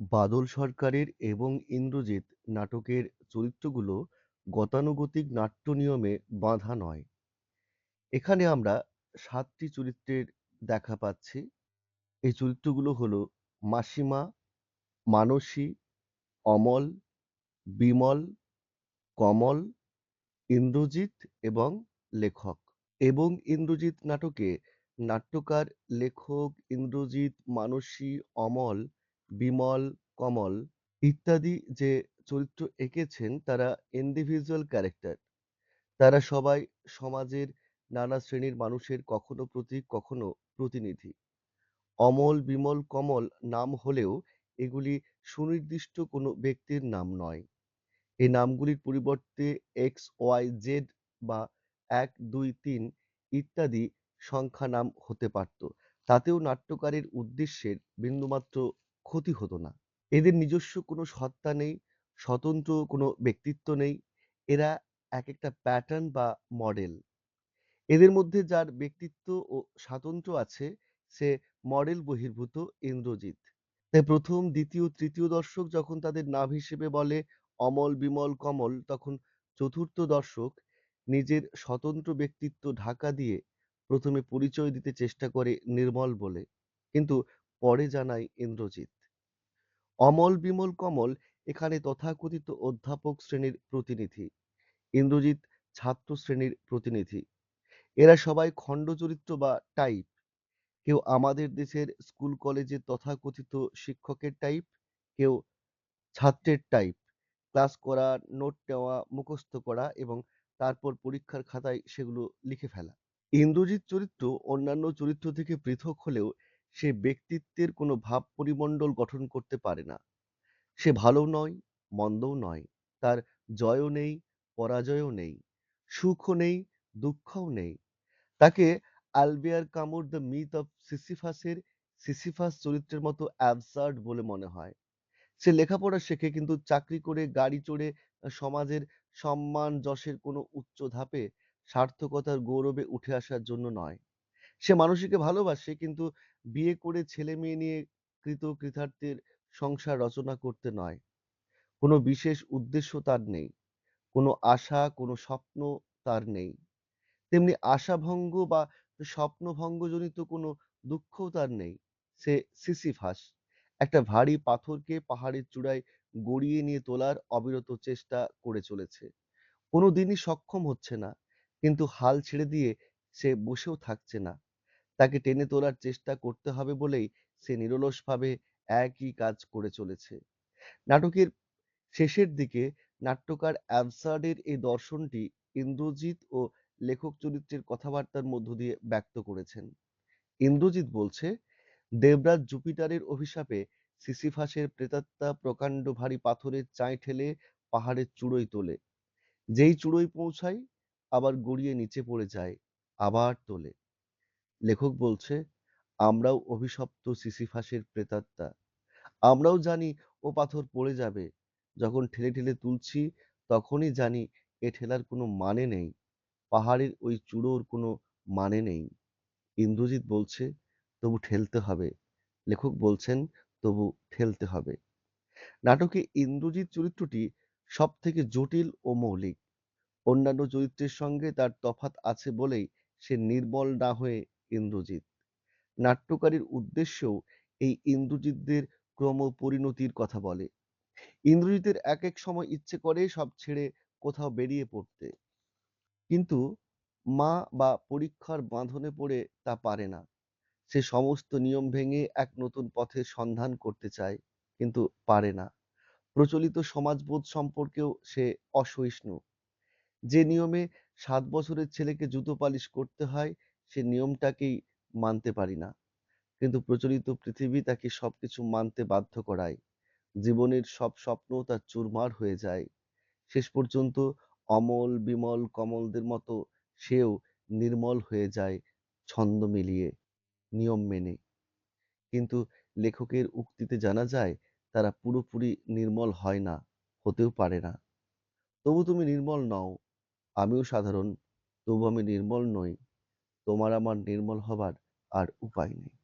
বাদল সরকারের এবং ইন্দ্রজিৎ নাটকের চরিত্রগুলো গতানুগতিক নাট্য নিয়মে বাঁধা নয়। এখানে আমরা সাতটি চরিত্রের দেখা পাচ্ছি। এই চরিত্রগুলো হলো মাসিমা, মানসী, অমল, বিমল, কমল, ইন্দ্রজিৎ এবং লেখক। এবং ইন্দ্রজিৎ নাটকে নাট্যকার, লেখক, ইন্দ্রজিৎ, মানসী, অমল, বিমল, কমল ইত্যাদি যে চরিত্র এঁকেছেন তারা ইন্ডিভিজুয়াল ক্যারেক্টার। তারা সবাই সমাজের নানা শ্রেণির মানুষের কখনো প্রতীক কখনো প্রতিনিধি। অমল, বিমল, কমল নাম হলেও এগুলি সুনির্দিষ্ট কোনো ব্যক্তির নাম নয়। এই নামগুলির পরিবর্তে এক্স, ওয়াই, জেড বা এক, দুই, তিন ইত্যাদি সংখ্যা নাম হতে পারত। তাতেও নাট্যকারের উদ্দেশ্যের বিন্দুমাত্র ক্ষতি হতো না। এদের নিজস্ব কোনো সত্তা নেই, স্বতন্ত্র কোনো ব্যক্তিত্ব নেই। এরা একেকটা প্যাটার্ন বা মডেল। এদের মধ্যে যার ব্যক্তিত্ব ও স্বাতন্ত্র্য আছে সে মডেল বহির্ভূত ইন্দ্রজিৎ। তাই প্রথম, দ্বিতীয়, তৃতীয় দর্শক যখন তাদের নাম হিসেবে বলে অমল, বিমল, কমল তখন চতুর্থ দর্শক নিজের স্বতন্ত্র ব্যক্তিত্ব ঢাকা দিয়ে প্রথমে পরিচয় দিতে চেষ্টা করে নির্মল বলে, কিন্তু পরে জানায় ইন্দ্রজিৎ। অমল, বিমল, কমল এখানে তথাকথিত অধ্যাপক শ্রেণির প্রতিনিধি। ইন্দ্রজিৎ ছাত্র শ্রেণির প্রতিনিধি। এরা সবাই খণ্ড চরিত্র বা টাইপ। কেউ আমাদের দেশের স্কুল কলেজের তথাকথিত শিক্ষকের টাইপ, কেউ ছাত্রের টাইপ। ক্লাস করা, নোট নেওয়া, মুখস্থ করা এবং তারপর পরীক্ষার খাতায় সেগুলো লিখে ফেলা। ইন্দ্রজিৎ চরিত্র অন্যান্য চরিত্র থেকে পৃথক হলেও সে ব্যক্তিত্বের কোনো ভাব পরিমণ্ডল গঠন করতে পারে না। সে ভালোও নয়, মন্দও নয়। তার জয়ও নেই, পরাজয়ও নেই। সুখও নেই, দুঃখও নেই। তাকে আলবেয়ার কামুর দ্য মিথ অফ সিসিফাসের সিসিফাস চরিত্রের মতো অ্যাবসার্ড বলে মনে হয়। সে লেখাপড়া শেখে কিন্তু চাকরি করে, গাড়ি চড়ে, সমাজের সম্মান যশের কোনো উচ্চ ধাপে সার্থকতার গৌরবে উঠে আসার জন্য নয়। সে মানুষীকে ভালোবাসে কিন্তু বিয়ে করে ছেলেমেয়ে নিয়ে কৃত কৃতার্থের সংসার রচনা করতে নয়। কোনো বিশেষ উদ্দেশ্য তার নেই। কোনো আশা, কোনো স্বপ্ন তার নেই। তেমনি আশাভঙ্গ বা স্বপ্নভঙ্গজনিত কোনো দুঃখও তার নেই। সে সিসিফাস। একটা ভারী পাথরকে পাহাড়ের চূড়ায় গড়িয়ে নিয়ে তোলার অবিরত চেষ্টা করে চলেছে। কোনো দিনই সক্ষম হচ্ছে না। কিন্তু হাল ছেড়ে দিয়ে সে বসেও থাকছে না। তাকে টেনে তোলার চেষ্টা করতে হবে বলেই সে নিরলসভাবে একই কাজ করে চলেছে। নাটকের শেষের দিকে নাট্যকার অ্যাবসার্ডের এই দর্শনটি ইন্দ্রজিৎ ও লেখক চরিত্রের কথাবার্তার মধ্য দিয়ে ব্যক্ত করেছেন। ইন্দ্রজিৎ বলছে, দেবরাজ জুপিটারের অভিশাপে সিসিফাসের প্রেতাত্মা প্রকাণ্ড ভারী পাথরের চাঁই ঠেলে পাহাড়ের চূড়োয় তোলে। যেই চূড়োয় পৌঁছায় আবার গড়িয়ে নিচে পড়ে যায়, আবার তোলে। লেখক বলছে, আমরাও অভিশপ্ত সিসিফাসের প্রেতাত্মা। আমরাও জানি ও পাথর পড়ে যাবে। যখন ঠেলে ঠেলে তুলছি তখনই জানি এ ঠেলার কোনো মানে নেই। পাহাড়ের ওই চূড়োর কোনো মানে নেই। ইন্দ্রজিৎ বলছে, তবু ঠেলতে হবে। লেখক বলছেন, তবু ঠেলতে হবে। নাটকে ইন্দ্রজিৎ চরিত্রটি সব থেকে জটিল ও মৌলিক। অন্যান্য চরিত্রের সঙ্গে তার তফাৎ আছে বলেই সে নির্মল না হয়ে ইন্দ্রজিৎ। নাট্যকারীর উদ্দেশ্যও এই ইন্দ্রজিৎদের ক্রমপরিণতির কথা বলে। ইন্দ্রজিতের এক এক সময় ইচ্ছে করে সব ছেড়ে কোথাও বেরিয়ে পড়তে। কিন্তু মা বা পরীক্ষার বাঁধনে পড়ে তা পারে না। সে সমস্ত নিয়ম ভেঙে এক নতুন পথের সন্ধান করতে চায়, কিন্তু পারে না। প্রচলিত সমাজবোধ সম্পর্কেও সে অসহিষ্ণু। যে নিয়মে সাত বছরের ছেলেকে জুতো পালিশ করতে হয় সে নিয়মটাকেই মানতে পারি না। কিন্তু প্রচলিত পৃথিবী তাকে সবকিছু মানতে বাধ্য করায়। জীবনের সব স্বপ্ন তার চুরমার হয়ে যায়। শেষ পর্যন্ত অমল, বিমল, কমলদের মতো সেও নির্মল হয়ে যায় ছন্দ মিলিয়ে, নিয়ম মেনে। কিন্তু লেখকের উক্তিতে জানা যায় তারা পুরোপুরি নির্মল হয় না, হতেও পারে না। তবু তুমি নির্মল নও, আমিও সাধারণ, তবু আমি নির্মল নই। তোমার আমার নির্মল হবার আর উপায় নেই।